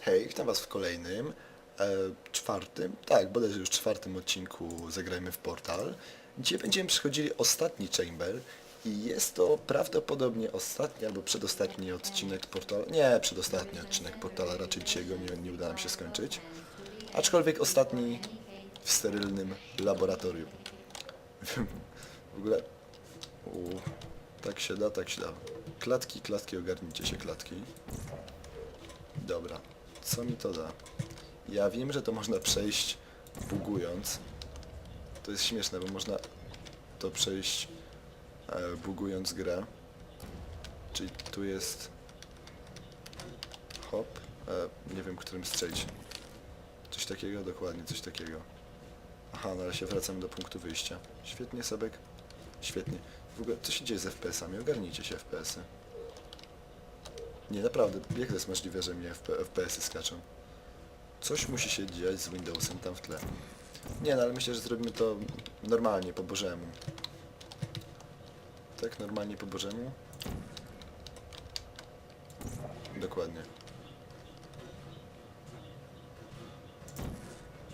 Hej, witam was w kolejnym, e, czwartym, tak, bodajże już czwartym odcinku Zagrajmy w Portal. Dzisiaj będziemy przechodzili ostatni Chamber i jest to prawdopodobnie ostatni albo przedostatni odcinek Portala. Nie, przedostatni odcinek Portala, raczej dzisiaj go nie, nie uda nam się skończyć. Aczkolwiek ostatni w sterylnym laboratorium. w ogóle... U, tak się da, tak się da. Klatki, klatki, ogarnijcie się klatki. Dobra, co mi to da? Ja wiem, że to można przejść bugując. To jest śmieszne, bo można to przejść e, bugując grę. Czyli tu jest hop, e, nie wiem którym strzelić. Coś takiego, dokładnie coś takiego. Aha, no ale się wracam do punktu wyjścia. Świetnie, Sebek. Świetnie. W ogóle, co się dzieje z FPS-ami? Ogarnijcie się FPS-y. Nie, naprawdę, jak to jest możliwe, że mnie FP FPS-y skaczą? Coś musi się dziać z Windowsem tam w tle. Nie, no ale myślę, że zrobimy to normalnie, po bożemu. Tak, normalnie po bożemu? Dokładnie.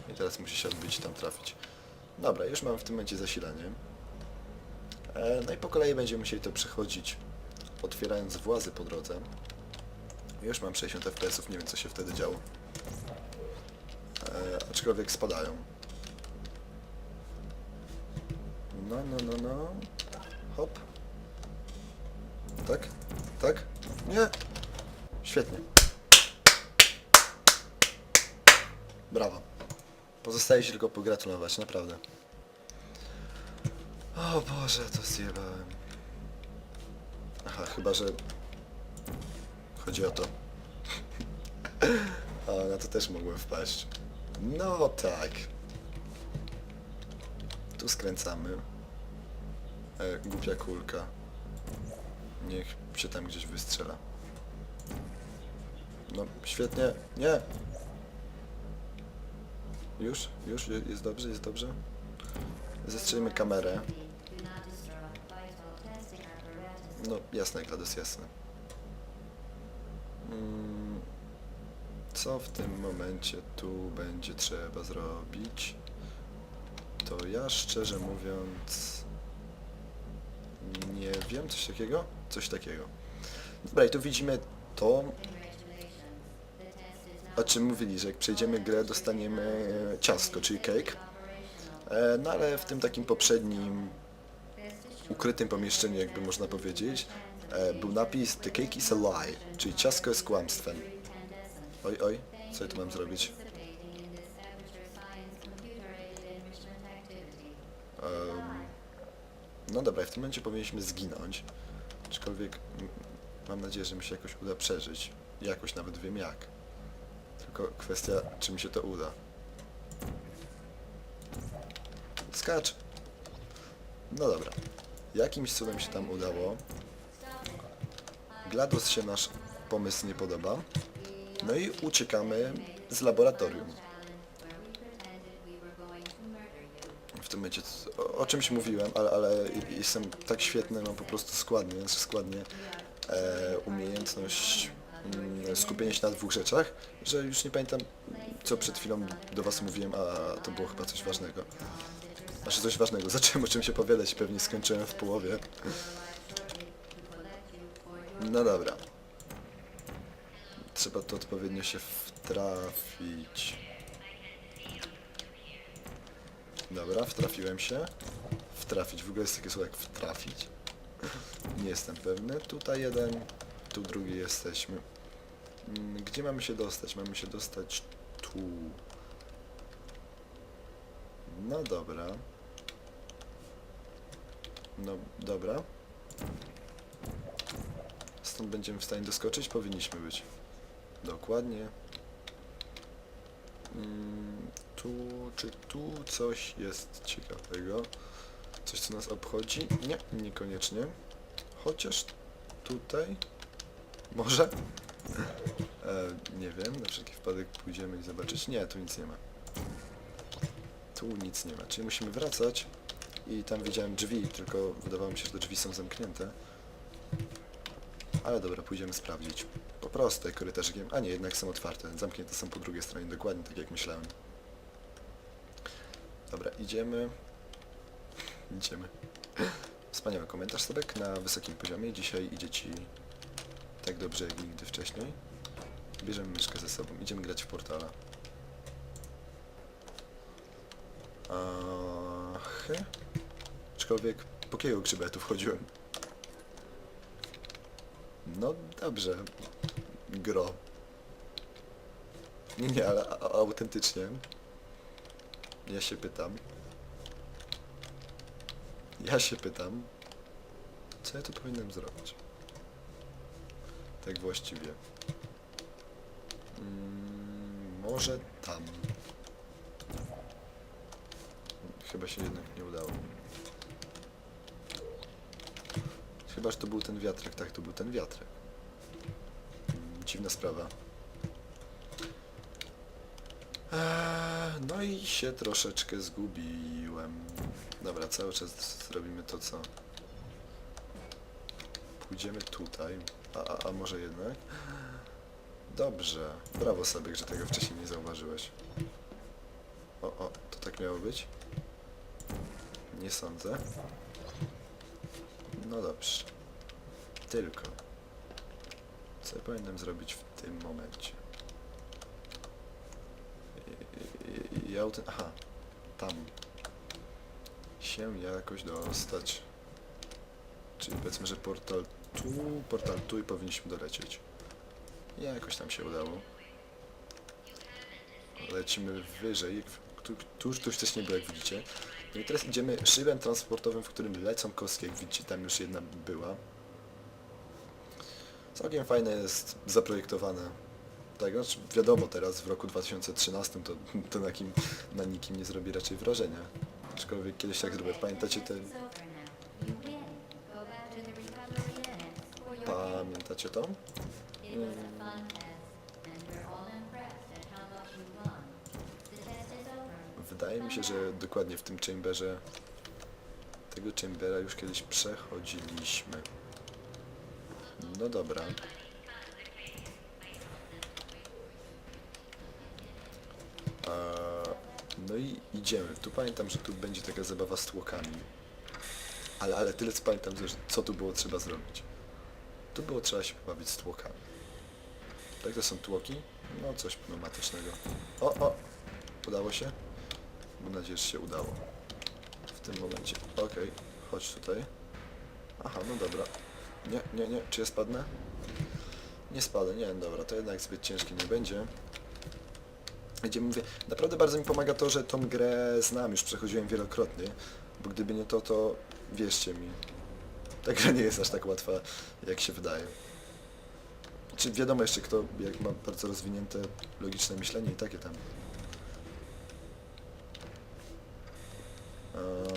I teraz musi się odbić i tam trafić. Dobra, już mam w tym momencie zasilanie. E, no i po kolei będziemy musieli to przechodzić, otwierając włazy po drodze. Już mam 60 fps, nie wiem co się wtedy działo. E, aczkolwiek spadają. No, no, no, no. Hop. Tak? Tak? Nie! Świetnie. Brawo. Pozostaje się tylko pogratulować, naprawdę. O Boże, to zjebałem. Aha, chyba, że chodzi o to. A na to też mogłem wpaść. No tak. Tu skręcamy. E, głupia kulka. Niech się tam gdzieś wystrzela. No, świetnie. Nie! Już? Już? Je- Jest dobrze? Jest dobrze? Zestrzelimy kamerę. No, jasne, GLaDOS, jasne. Mm, Co w tym momencie tu będzie trzeba zrobić? To ja szczerze mówiąc nie wiem, coś takiego? Coś takiego. Dobra, i tu widzimy to, o czym mówili, że jak przejdziemy grę, dostaniemy ciastko, czyli cake. E, No ale w tym takim poprzednim ukrytym pomieszczeniu, jakby można powiedzieć, e, był napis The cake is a lie, czyli ciastko jest kłamstwem. Oj, oj, co ja tu mam zrobić? No dobra, w tym momencie powinniśmy zginąć, aczkolwiek mam nadzieję, że mi się jakoś uda przeżyć. Jakoś nawet wiem jak. Tylko kwestia, czy mi się to uda. Skacz! No dobra. Jakimś cudem się tam udało. GLaDOS się nasz pomysł nie podoba. No i uciekamy z laboratorium. W tym momencie o, o czymś mówiłem, ale, ale jestem tak świetny, mam po prostu składnie, znaczy składnie e, umiejętność mm, skupienia się na dwóch rzeczach, że już nie pamiętam co przed chwilą do was mówiłem, a to było chyba coś ważnego. Znaczy coś ważnego, zacząłem o czymś opowiadać pewnie skończyłem w połowie. No dobra. Trzeba to odpowiednio się wtrafić. Dobra, wtrafiłem się. Wtrafić, w ogóle jest takie słowo jak wtrafić. Nie jestem pewny. Tutaj jeden, tu drugi jesteśmy. Mm, Gdzie mamy się dostać? Mamy się dostać tu. No dobra. No dobra. Stąd będziemy w stanie doskoczyć? Powinniśmy być. Dokładnie. Mm, tu, czy tu coś jest ciekawego? Coś, co nas obchodzi? Nie, niekoniecznie. Chociaż tutaj... Może? E, nie wiem, na wszelki wypadek pójdziemy i zobaczyć. Nie, tu nic nie ma. Tu nic nie ma, czyli musimy wracać i tam widziałem drzwi, tylko wydawało mi się, że te drzwi są zamknięte. Ale dobra, pójdziemy sprawdzić. Po proste, korytarzykiem. A nie, jednak są otwarte. Zamknięte są po drugiej stronie, dokładnie tak jak myślałem. Dobra, idziemy. Idziemy. Wspaniały komentarz, Sobek, na wysokim poziomie. Dzisiaj idzie Ci tak dobrze jak nigdy wcześniej. Bierzemy myszkę ze sobą. Idziemy grać w portala. Ach, aczkolwiek po kiego grzybetu wchodziłem. No dobrze. Gro. Nie, nie, ale autentycznie. Ja się pytam. Ja się pytam. Co ja tu powinienem zrobić? Tak właściwie. Mm, może tam. Chyba się jednak nie udało. Chyba, że to był ten wiatrak. Tak, to był ten wiatrak. Dziwna sprawa. Eee, No i się troszeczkę zgubiłem. Dobra, cały czas zrobimy to, co... Pójdziemy tutaj. A, a, a może jednak? Dobrze. Brawo sobie, że tego wcześniej nie zauważyłeś. O, o, to tak miało być? Nie sądzę. No dobrze. Tylko. Co ja powinienem zrobić w tym momencie? Ja ten... Aha. Tam. Się jakoś dostać. Czyli powiedzmy, że portal tu, portal tu i powinniśmy dolecieć. Jakoś tam się udało. Lecimy wyżej. Tu, tu już tu wcześniej było, jak widzicie. No i teraz idziemy szybem transportowym, w którym lecą kostki, jak widzicie, tam już jedna była. Całkiem fajne jest zaprojektowane. Tak, znaczy wiadomo teraz w roku 2013 to, to na, kim, na nikim nie zrobi raczej wrażenia. Aczkolwiek kiedyś tak zrobię. Pamiętacie te, pamiętacie to? Wydaje mi się, że dokładnie w tym chamberze tego chambera już kiedyś przechodziliśmy. No dobra. No i idziemy. Tu pamiętam, że tu będzie taka zabawa z tłokami. Ale, ale tyle co pamiętam, co tu było trzeba zrobić. Tu było trzeba się pobawić z tłokami. Tak to są tłoki? No coś pneumatycznego. O, o! Udało się? Mam nadzieję, że się udało. W tym momencie. Okej, chodź tutaj. Aha, no dobra. Nie, nie, nie. Czy ja spadnę? Nie spadę, nie, dobra, to jednak zbyt ciężkie nie będzie. Gdzie mówię, naprawdę bardzo mi pomaga to, że tą grę znam, już przechodziłem wielokrotnie, bo gdyby nie to, to wierzcie mi, ta gra nie jest aż tak łatwa, jak się wydaje. Czy wiadomo jeszcze kto, jak ma bardzo rozwinięte logiczne myślenie i takie tam.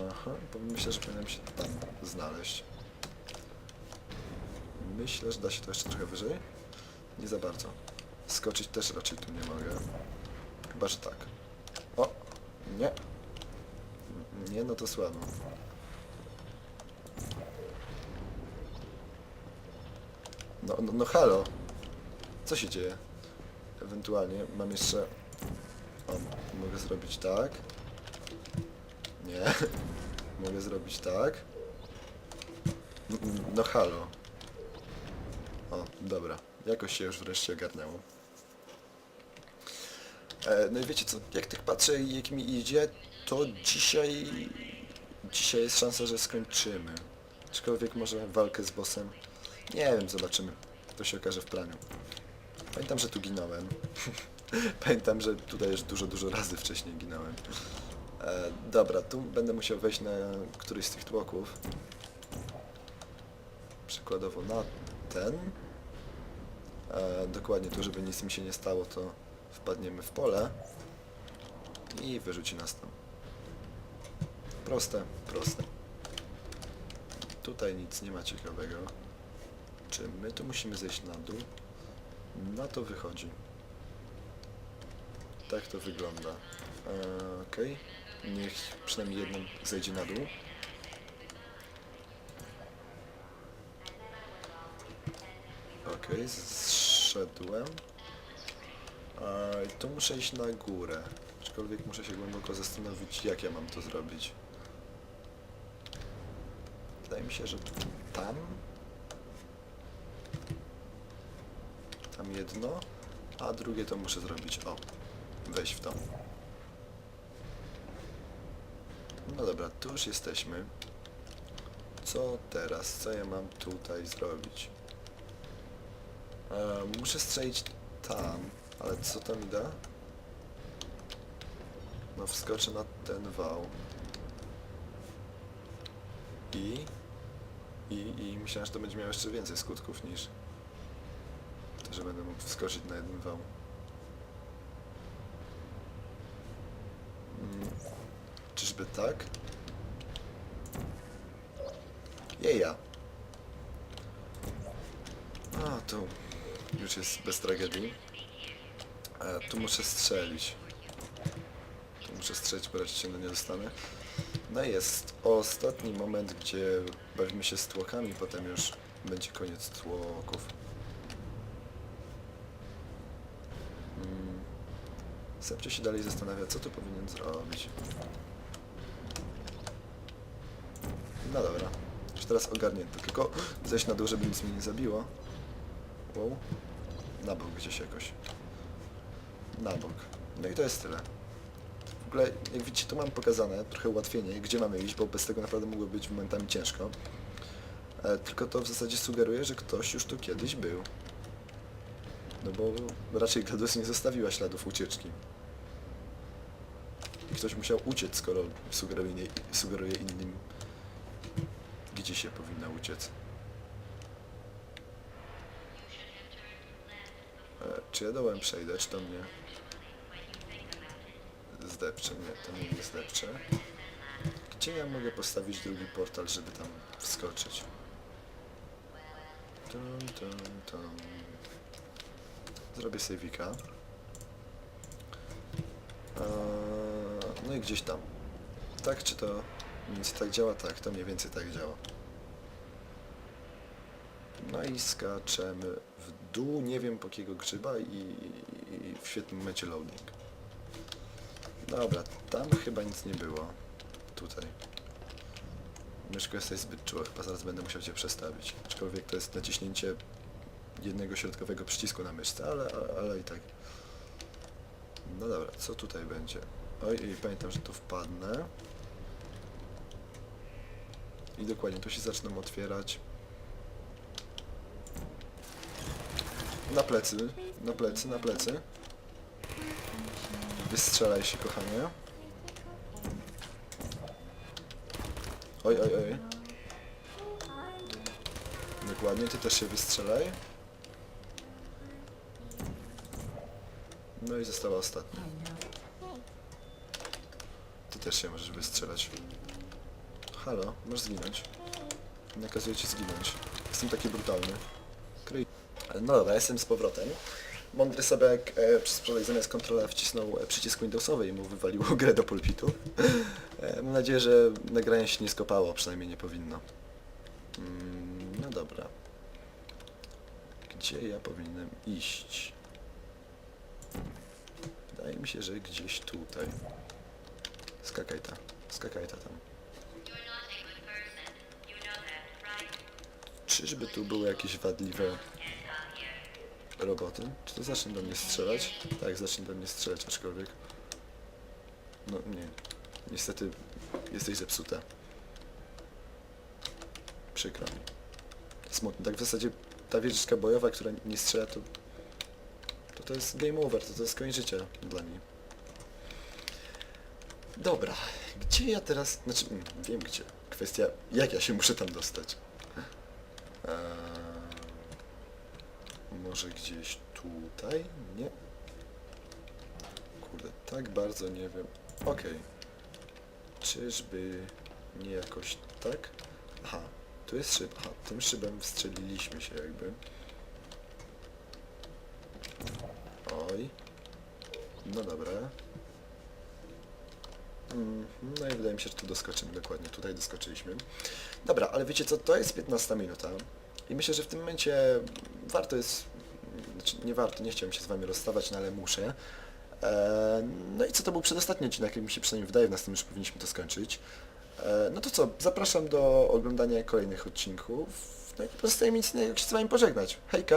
Aha, bo myślę, że powinienem się tam znaleźć. Myślę, że da się to jeszcze trochę wyżej. Nie za bardzo. Skoczyć też raczej tu nie mogę. Chyba, że tak. O! Nie. Nie, no to słabo. No, no, no halo. Co się dzieje? Ewentualnie mam jeszcze... O, mogę zrobić tak. Nie. Mogę zrobić tak. No halo. O, dobra. Jakoś się już wreszcie ogarnęło. E, no i wiecie co, jak tak patrzę jak mi idzie, to dzisiaj... Dzisiaj jest szansa, że skończymy. Aczkolwiek może walkę z bossem. Nie wiem, zobaczymy. To się okaże w praniu. Pamiętam, że tu ginąłem. Pamiętam, że tutaj już dużo, dużo razy wcześniej ginąłem. E, dobra, tu będę musiał wejść na któryś z tych tłoków. Przykładowo na ten. E, dokładnie tu, żeby nic mi się nie stało, to wpadniemy w pole i wyrzuci nas tam. Proste, proste. Tutaj nic nie ma ciekawego. Czy my tu musimy zejść na dół? Na to wychodzi. Tak to wygląda. Okej. Niech przynajmniej jedną zejdzie na dół. Okej, i tu muszę iść na górę. Aczkolwiek muszę się głęboko zastanowić, jak ja mam to zrobić. Wydaje mi się, że tam... Tam jedno, a drugie to muszę zrobić. O, wejść w to. No dobra, tu już jesteśmy. Co teraz? Co ja mam tutaj zrobić? E, muszę strzelić tam, ale co to mi da? No wskoczę na ten wał. I? I, I myślałem, że to będzie miało jeszcze więcej skutków niż to, że będę mógł wskoczyć na jeden wał. Mm. Czyżby tak? Jeja. A, tu już jest bez tragedii. E, tu muszę strzelić. Tu muszę strzelić, bo raczej się nie dostanę. No i jest ostatni moment, gdzie bawimy się z tłokami, potem już będzie koniec tłoków. Mm. Sepcio się dalej zastanawia, co tu powinien zrobić. No dobra, już teraz ogarnięto. Tylko zejść na dół, żeby nic mnie nie zabiło. Na bok gdzieś jakoś. Na bok. No i to jest tyle. W ogóle, jak widzicie, tu mam pokazane trochę ułatwienie, gdzie mamy iść, bo bez tego naprawdę mogło być momentami ciężko. E, tylko to w zasadzie sugeruje, że ktoś już tu kiedyś był. No bo raczej GLaDOS nie zostawiła śladów ucieczki. I ktoś musiał uciec, skoro sugeruje, sugeruje innym, gdzie się powinna uciec. E, czy ja dołem przejdę, czy to mnie zdepcze? Nie, to mnie nie zdepcze. Gdzie ja mogę postawić drugi portal, żeby tam wskoczyć? Tum, tum, tum. Zrobię sejwika. Eee, No i gdzieś tam. Tak, czy to więcej tak działa? Tak, to mniej więcej tak działa. No i skaczemy w dół, nie wiem po jakiego grzyba i, i w świetnym momencie loading. Dobra, tam chyba nic nie było. Tutaj. Myszko jesteś zbyt czuła, chyba zaraz będę musiał Cię przestawić. Aczkolwiek to jest naciśnięcie jednego środkowego przycisku na myszce, ale, ale, ale i tak. No dobra, co tutaj będzie? Oj, pamiętam, że tu wpadnę. I dokładnie, tu się zaczną otwierać. Na plecy, na plecy, na plecy. Wystrzelaj się, kochanie. Oj, oj, oj. Dokładnie, ty też się wystrzelaj. No i została ostatnia. Ty też się możesz wystrzelać. Halo, możesz zginąć. Nakazuję ci zginąć. Jestem taki brutalny. Kryj. No dobra, jestem z powrotem. Mądry Sebek e, przez wczoraj zamiast kontrola wcisnął e, przycisk Windowsowy i mu wywaliło grę do pulpitu. E, mam nadzieję, że nagranie się nie skopało, przynajmniej nie powinno. Mm, no dobra. Gdzie ja powinienem iść? Wydaje mi się, że gdzieś tutaj. Skakaj ta, skakaj ta tam. Czyżby tu były jakieś wadliwe. Roboty? Czy to zacznie do mnie strzelać? Tak, zacznie do mnie strzelać, aczkolwiek... No nie. Niestety jesteś zepsuta. Przykro mi. Smutno. Tak w zasadzie ta wieżyczka bojowa, która nie strzela, to... To to jest game over, to to jest koniec życia dla niej. Dobra. Gdzie ja teraz... Znaczy, mm, wiem gdzie. Kwestia, jak ja się muszę tam dostać. Eee... Może gdzieś tutaj? Nie? Kurde, tak bardzo nie wiem. Okej. Czyżby nie jakoś tak? Aha, tu jest szyb. Aha, tym szybem wstrzeliliśmy się jakby. Oj. No dobra. Mhm, No i wydaje mi się, że tu doskoczymy dokładnie. Tutaj doskoczyliśmy. Dobra, ale wiecie co, to jest 15 minuta. I myślę, że w tym momencie warto jest, Znaczy, nie warto, nie chciałem się z wami rozstawać, no ale muszę. E, no i co, to był przedostatni odcinek, jak mi się przynajmniej wydaje, w następnym już powinniśmy to skończyć. E, no to co, zapraszam do oglądania kolejnych odcinków. No i pozostaje mi nic innego, jak się z wami pożegnać. Hejka!